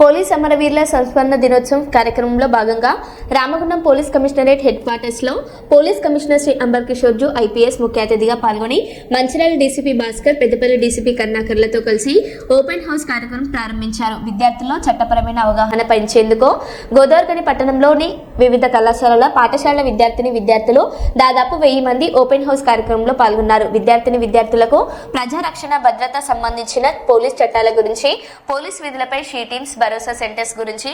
Police అమరవీరుల సంస్మరణ దినోత్సవం కార్యక్రమంలో భాగంగా రామగుండం పోలీస్ కమిషనరేట్ హెడ్ క్వార్టర్స్లో పోలీస్ కమిషనర్ శ్రీ అంబర్ కిషోర్ జు ఐపీఎస్ ముఖ్య అతిథిగా పాల్గొని మంచిర్యాల డీసీపీ భాస్కర్ పెద్దపల్లి డీసీపీ కర్ణాకర్లతో కలిసి ఓపెన్ హౌస్ కార్యక్రమం ప్రారంభించారు. విద్యార్థుల్లో చట్టపరమైన అవగాహన పెంచేందుకు గోదావరికని పట్టణంలోని వివిధ కళాశాలల పాఠశాల విద్యార్థిని విద్యార్థులు దాదాపు వెయ్యి మంది ఓపెన్ హౌస్ కార్యక్రమంలో పాల్గొన్నారు. విద్యార్థిని విద్యార్థులకు ప్రజారక్షణ భద్రత సంబంధించిన పోలీస్ చట్టాల గురించి పోలీస్ విధులపై షీ టీమ్స్ భరోసా సెంటర్స్ గురించి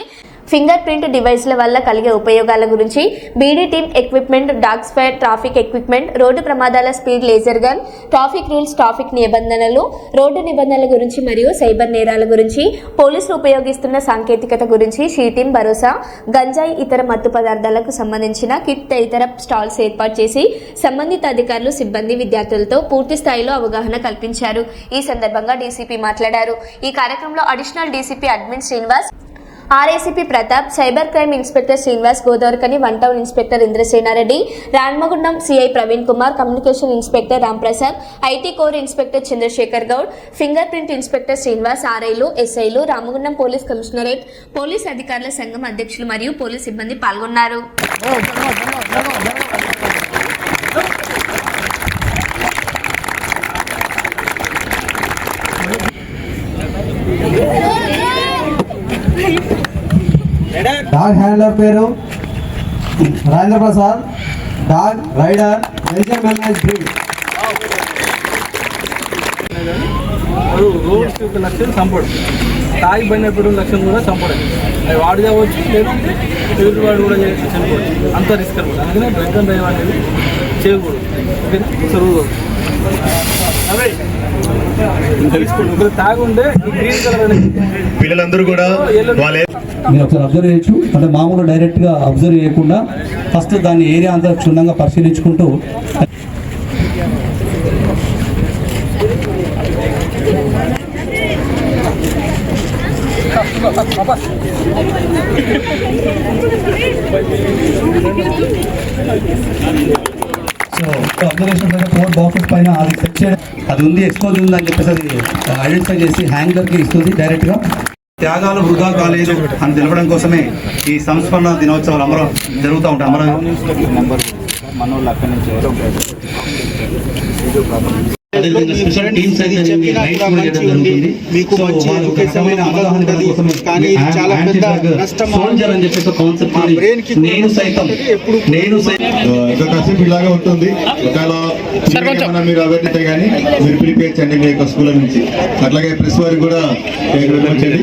ఫింగర్ ప్రింట్ డివైస్ల వల్ల కలిగే ఉపయోగాల గురించి బీడీ టీమ్ ఎక్విప్మెంట్ డాగ్ స్పైర్ ట్రాఫిక్ ఎక్విప్మెంట్ రోడ్డు ప్రమాదాల speed laser gun traffic rules traffic నిబంధనలు రోడ్డు నిబంధనల గురించి మరియు సైబర్ నేరాల గురించి పోలీసులు ఉపయోగిస్తున్న సాంకేతికత గురించి షీ టీమ్ భరోసా గంజాయి ఇతర మత్తు పదార్థాలకు సంబంధించిన కిట్ తదితర స్టాల్స్ ఏర్పాటు చేసి సంబంధిత అధికారులు సిబ్బంది విద్యార్థులతో పూర్తి స్థాయిలో అవగాహన కల్పించారు. ఈ సందర్భంగా డీసీపీ మాట్లాడారు. ఈ కార్యక్రమంలో additional DCP admin Srinivas RACP Pratap cyber crime inspector Srinivas Godavarikhani one town inspector Indrasenareddy Ramagundam CI Praveen Kumar communication inspector Ramprasad IT core inspector Chandrashekar Goud fingerprint inspector Srinivas ఆర్ఐలు ఎస్ఐలు Ramagundam police commissionerate police అధికారుల సంఘం అధ్యక్షులు మరియు police సిబ్బంది పాల్గొన్నారు. Dog handler పేరు Rajendra Prasad dog rider Belgium malinois breed roads యొక్క లక్ష్యం చంపడు తాగి బండి లక్ష్యం కూడా చంపడం అది వాడు కావచ్చు లేదంటే ఎదుటి వాడు కూడా చే- చనిపోవచ్చు. అంత రిస్క్ అనమాట. అందుకనే డ్రంక్ అండ్ డ్రైవ్ అనేది చేయకూడదు. ఓకేనా? సరువు పిల్లలందరూ కూడా మీరు ఒకసారి అబ్జర్వ్ చేయొచ్చు. అంటే మామూలు డైరెక్ట్గా అబ్జర్వ్ చేయకుండా ఫస్ట్ దాని ఏరియా అంతా క్షుణ్ణంగా పరిశీలించుకుంటూ సో అబ్జర్వేషన్ పైన ఫోర్ బాక్సెస్ పైన అది సెట్ చేయడం అది ఉంది ఎక్స్పోజ్ ఉంది అని చెప్పేసి అది ఐడెంటిఫై చేసి హ్యాంగర్కి ఇస్తుంది డైరెక్ట్గా త్యాగాలు వృధా కాలేదు అని తెలపడం కోసమే ఈ సంస్మరణ దినోత్సవాలు అమరం జరుగుతూ ఉంటాయి. అమర అదేవిధంగా స్పెషల్ టీమ్స్ అయితే అనేవి రైడ్స్ కూడా చేయడం జరుగుతుంది. సో వాళ్ళు ఒక రకమైన అవగాహన కోసమే కానీ ఇది చాలా యాంటీ పెద్ద డ్రగ్ నష్టం. సోల్జర్ అని చెప్పేసి కాన్సెప్ట్ మా brain కి నేను సైతం నేను సైతం ఇంకా కసిపు ఇలాగే ఉంటుంది. ఒకవేళ మీరు అవైతే కానీ మీరు ప్రిపేర్ చేయండి మీ యొక్క స్కూల్ నుంచి. అట్లాగే ప్రెస్ వారికి కూడా చేయండి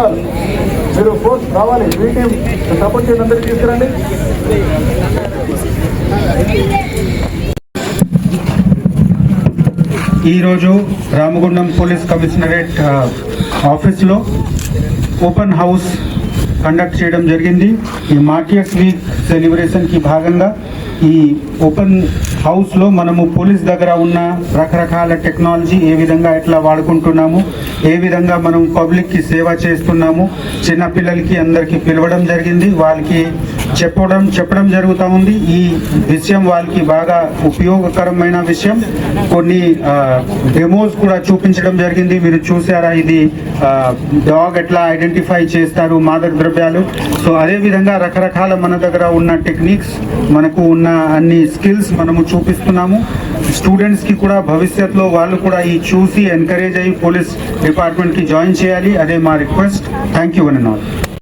వచ్చినందుకు మీరు ఫోర్స్ రావాలి. మీ టీం సపోర్ట్ చేసి అందరికి తీసుకురండి. ఈరోజు రామగుండం పోలీస్ కమిషనరేట్ ఆఫీస్లో ఓపెన్ హౌస్ కండక్ట్ చేయడం జరిగింది. ఈ మార్టియస్ వీక్ సెలబ్రేషన్కి భాగంగా ఈ ఓపెన్ హౌస్లో మనము పోలీస్ దగ్గర ఉన్న రకరకాల టెక్నాలజీ ఏ విధంగా ఎట్లా వాడుకుంటున్నాము ఏ విధంగా మనం పబ్లిక్కి సేవ చేస్తున్నాము చిన్నపిల్లలకి అందరికీ పిలవడం జరిగింది వాళ్ళకి చెప్పడం చెప్పడం జరుగుతూ ఉంది. ఈ విషయం వాళ్ళకి బాగా ఉపయోగకరమైన విషయం. కొన్ని డెమోస్ కూడా చూపించడం జరిగింది. మీరు చూసారా ఇది డాగ్ ఎట్లా ఐడెంటిఫై చేస్తారు మాదక ద్రవ్యాలు. సో అదే విధంగా రకరకాల మన దగ్గర ఉన్న టెక్నిక్స్ మనకు ఉన్న అన్ని స్కిల్స్ మనము చూపిస్తున్నాము. స్టూడెంట్స్కి కూడా భవిష్యత్తులో వాళ్ళు కూడా ఈ చూసి ఎంకరేజ్ అయ్యి పోలీస్ డిపార్ట్మెంట్కి జాయిన్ చేయాలి. అదే మా request thank you one and all